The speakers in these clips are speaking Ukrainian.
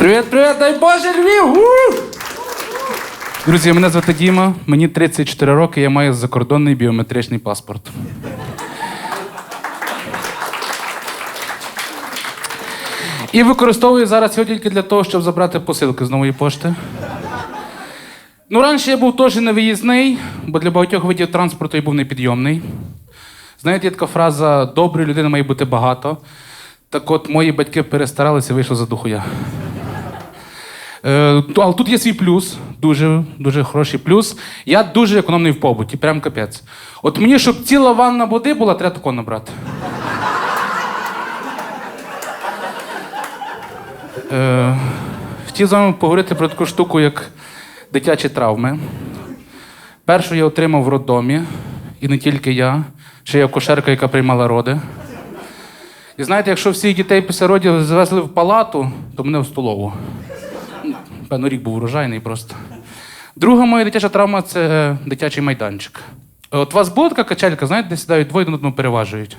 Привіт, привіт, дай Боже, Львів! Друзі, мене звати Діма, мені 34 роки, я маю закордонний біометричний паспорт. І використовую зараз його тільки для того, щоб забрати посилки з нової пошти. Ну, раніше я був теж невиїзний, бо для багатьох видів транспорту я був непідйомний. Знаєте, є така фраза доброї людини має бути багато. Так от мої батьки перестаралися, вийшло за духу Е, але тут є свій плюс, дуже, дуже хороший плюс. Я дуже економний в побуті, прям капець. От мені, щоб ціла ванна води була, треба тако набрати. Е, хотів з вами поговорити про таку штуку, як дитячі травми. Першу я отримав в роддомі, і не тільки я, ще я акушерка, яка приймала роди. І знаєте, якщо всіх дітей після родів завезли в палату, то мене в столову. Певно, рік був урожайний просто. Друга моя дитяча травма це дитячий майданчик. От у вас була така качелька, знаєте, де сідають двоє один одного переважують.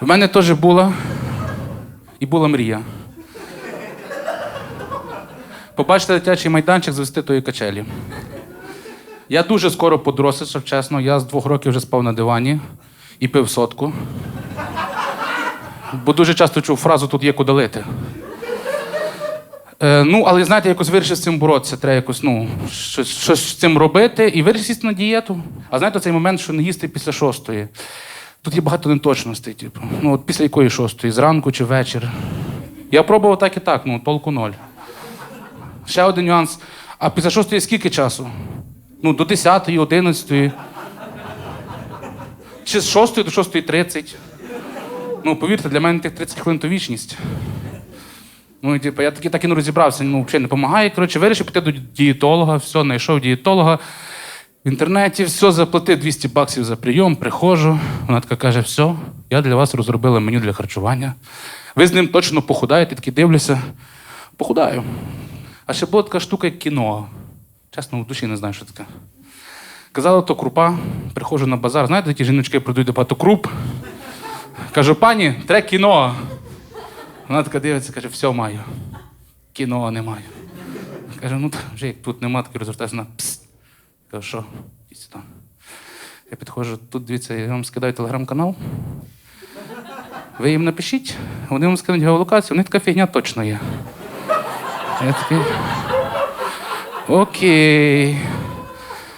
В мене теж була і була мрія. Побачити дитячий майданчик, звести тої качелі. Я дуже скоро подорослішав, чесно. Я з двох років вже спав на дивані і пив сотку. Бо дуже часто чув фразу тут є куди лити. Е, ну, але знаєте, якось вирішив з цим боротися. Треба якось ну, щось, щось з цим робити і вирішив сісти на дієту. А знаєте, цей момент, що не їсти після шостої. Тут є багато неточностей, типу. Ну, от після якої шостої, зранку чи вечір. Я пробував так і так, ну, толку ноль. Ще один нюанс. А після шостої скільки часу? Ну, до 10, 11. Чи з 6 до 6.30. Ну, повірте, для мене тих 30 хвилин то вічність. Ну, типу, я таки так і не розібрався, ну, взагалі не допомагає. Коротше, вирішив піти до дієтолога, все, знайшов дієтолога. В інтернеті все, заплатив 200 баксів за прийом, приходжу. Вона така каже: все, я для вас розробила меню для харчування. Ви з ним точно похудаєте, такий дивлюся. Похудаю. А ще була така штука, як кіно. Чесно, в душі не знаю, що таке. Казала, то крупа, приходжу на базар. Знаєте, такі жіночки продають багато круп. Кажу, пані, треба кіно. Вона така дивиться, каже, все маю. Кіно не маю. Каже, ну вже як тут нема, таки розвертаюся на пс. Кажу, що? Сюди. Я підходжу, тут дивіться, я вам скидаю телеграм-канал. Ви їм напишіть, вони вам скинуть геолокацію, них така фігня точно є. Я такий. Окей.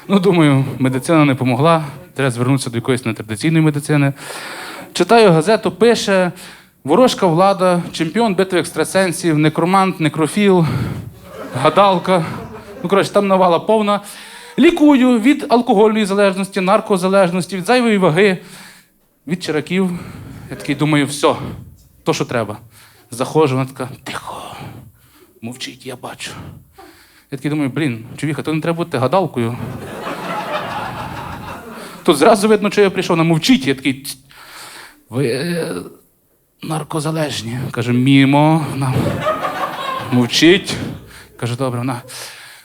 Ну, думаю, медицина не допомогла. Треба звернутися до якоїсь нетрадиційної медицини. Читаю газету, пише: ворожка влада, чемпіон битви екстрасенсів, некромант, некрофіл, гадалка. Ну, коротше, там навала повна. Лікую від алкогольної залежності, наркозалежності, від зайвої ваги, від чираків. Я такий думаю, все, то, що треба. Заходжу, вона така, тихо, мовчить, я бачу. Я такий думаю, блін, чувіха, то не треба бути гадалкою. Тут зразу видно, що я прийшов, вона мовчить. Я такий. «Ть, Ви е, наркозалежні. Каже, мімо. Вона мовчить. Каже, добре, вона.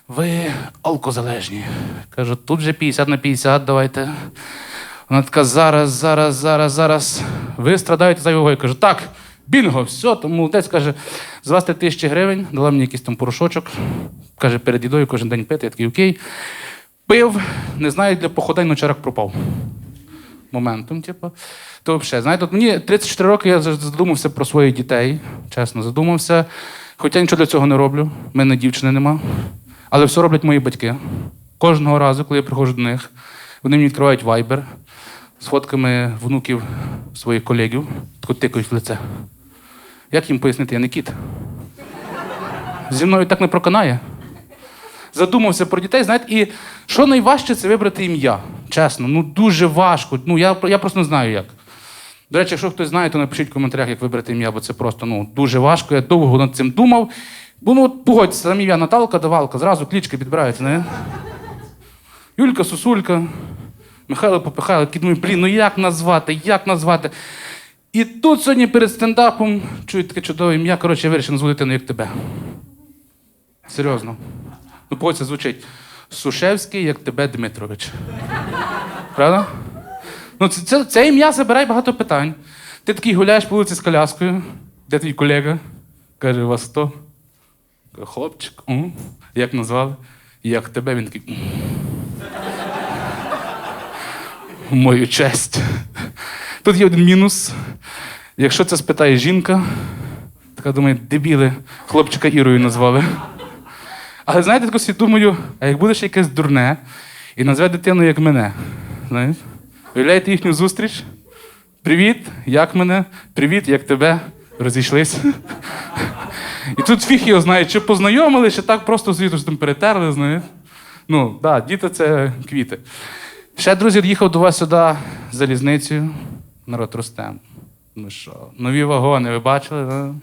Ви алкозалежні. Кажу, тут вже 50 на 50, давайте. Вона така, зараз, зараз, зараз, зараз. Ви страдаєте за його. Я кажу, так, бінго, все, то молодець каже, з вас три тисячі гривень, дала мені якийсь там порошочок. Каже, перед їдою кожен день пити. Я такий, окей. Пив, не знаю, для походань ночарок пропав. Моментом, типу. То взагалі, знаєте, от мені 34 роки я задумався про своїх дітей. Чесно, задумався. Хоча нічого для цього не роблю. в мене дівчини нема. Але все роблять мої батьки. Кожного разу, коли я приходжу до них, вони мені відкривають вайбер з фотками внуків своїх колегів, тикають в лице. Як їм пояснити, я не кіт? Зі мною так не проканає. Задумався про дітей, знаєте, і що найважче це вибрати ім'я. Чесно, ну дуже важко. Ну, я, я просто не знаю як. До речі, якщо хтось знає, то напишіть в коментарях, як вибрати ім'я, бо це просто ну, дуже важко. Я довго над цим думав. Бо ну, погодьтеся, там ім'я Наталка, Давалка, зразу клічки підбираються, не? Юлька Сусулька, Михайло Попихайло, думаю, блін, ну як назвати, як назвати? І тут сьогодні перед стендапом чую таке чудове ім'я. Коротше, я вирішив назву дитину як тебе. Серйозно. Ну, погодься, звучить. Сушевський, як тебе Дмитрович. Правда? Ну, це, це, це ім'я забирає багато питань. Ти такий гуляєш по вулиці з коляскою, де твій колега? Каже, вас хто? Хлопчик, «М». як назвали? Як тебе? Він такий. В Мою честь. Тут є один мінус. Якщо це спитає жінка, така думає, дебіли, хлопчика Ірою назвали. Але знаєте, тако собі думаю, а як буде ще якесь дурне і назве дитину як мене. Знаєте? Уявляєте їхню зустріч? Привіт, як мене? Привіт, як тебе? Розійшлись. І тут фіг його знає, чи познайомили, чи так просто звідти там перетерли, знаєте. Ну, так, да, діти це квіти. Ще, друзі, їхав до вас сюди залізницею. Народ ростем. Ну що, нові вагони, ви бачили? Да?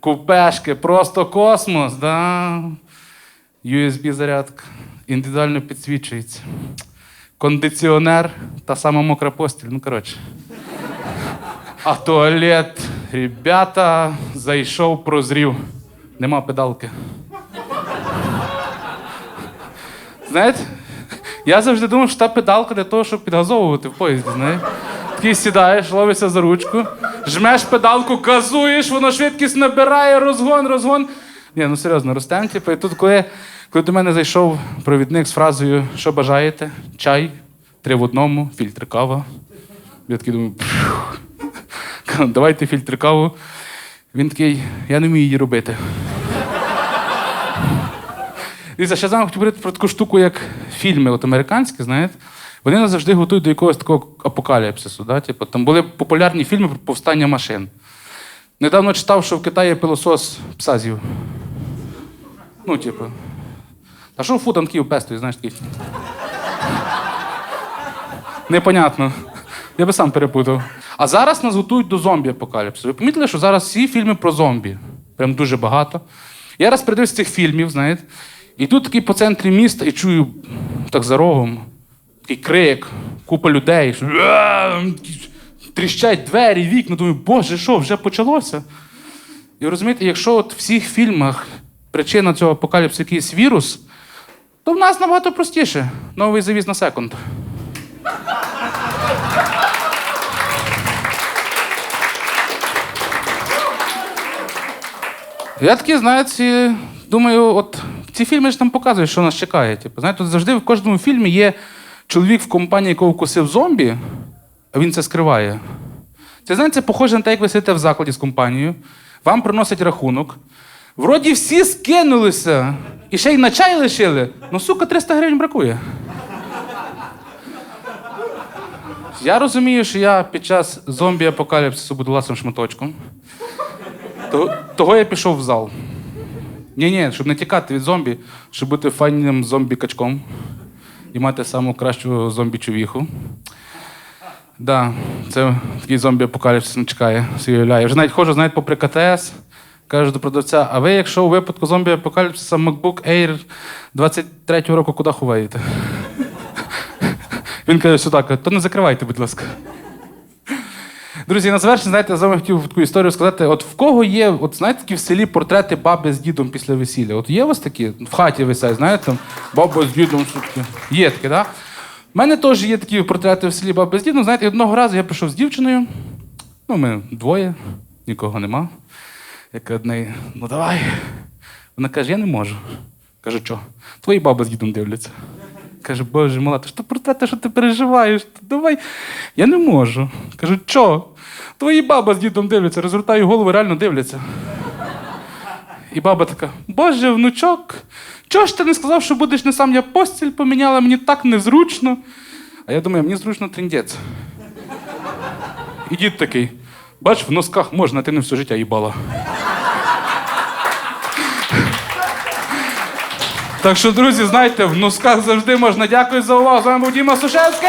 Купешки, просто космос, да? USB-зарядка, індивідуально підсвічується. Кондиціонер, та сама мокра постіль. Ну, коротше. А туалет, ребята, зайшов, прозрів. Нема педалки. Знаєте, я завжди думав, що та педалка для того, щоб підгазовувати в поїзді, знаєте. Такий сідаєш, ловишся за ручку, жмеш педалку, газуєш, воно швидкість набирає, розгон, розгон. Ні, ну серйозно, ростем, типу, і тут, коли, коли до мене зайшов провідник з фразою Що бажаєте? Чай, три в одному, фільтр кава. Я такий думаю, давайте фільтр каву. Він такий, я не вмію її робити. Дивіться, ще з вами хотів говорити про таку штуку, як фільми от американські, знаєте. Вони нас завжди готують до якогось такого апокаліпсису. Да? Типу, там були популярні фільми про повстання машин. Недавно читав, що в Китаї пилосос пса з'їв. Ну, типу. А що фу Київ пестує, знаєш такий. Непонятно. Я би сам перепутав. А зараз нас готують до зомбі-апокаліпсису. Ви помітили, що зараз всі фільми про зомбі. Прям дуже багато. Я раз придивився цих фільмів, знаєте, і тут такий по центрі міста і чую так за рогом, такий крик, купа людей. Тріщать двері, вікна. Думаю, боже, що, вже почалося? І розумієте, якщо от в всіх фільмах причина цього апокаліпсису якийсь вірус, то в нас набагато простіше. Новий завіз на секунд. Я такі, знаєте, думаю, от ці фільми ж нам показують, що нас чекає. Типу, знаєте, от завжди в кожному фільмі є чоловік в компанії, якого вкусив зомбі, а він це скриває. Це знаєте, це похоже на те, як ви сидите в закладі з компанією, вам приносять рахунок. Вроді всі скинулися і ще й на чай лишили. Ну, сука, 300 гривень бракує. Я розумію, що я під час зомбі-апокаліпсису буду ласим шматочком. Того, я пішов в зал. Ні, ні, щоб не тікати від зомбі, щоб бути файним зомбі-качком і мати саму кращу зомбі-човіху. Да, це такий зомбі-апокаліпсис не чекає, уявляю. Я вже навіть ходжу, знаєте, попри КТС, кажу до продавця, а ви, якщо у випадку зомбі-апокаліпсиса MacBook Air 23-го року куди ховаєте? Він каже, сюди, каже, то не закривайте, будь ласка. Друзі, на завершення, знаєте, я з хотів таку історію сказати. От в кого є, от знаєте, такі в селі портрети баби з дідом після весілля? От є у вас такі? В хаті висять, знаєте, баба з дідом. Є такі, так? Да? У мене теж є такі портрети в селі баби з дідом. Знаєте, одного разу я прийшов з дівчиною. Ну, ми двоє, нікого нема. Я кажу до ну давай. Вона каже, я не можу. Кажу, що? Твої баби з дідом дивляться. Каже, боже, мала, ти ж то портрети, що ти переживаєш? Давай. Я не можу. Кажу, що? Твої баба з дідом дивляться, розвертаю голову, реально дивляться. І баба така: Боже, внучок, чого ж ти не сказав, що будеш не сам я постіль поміняла, мені так незручно. А я думаю, мені зручно тріндець. І дід такий: бач, в носках можна, ти не все життя їбала. Так що, друзі, знайте, в носках завжди можна. Дякую за увагу. З вами був Діма Сушевський.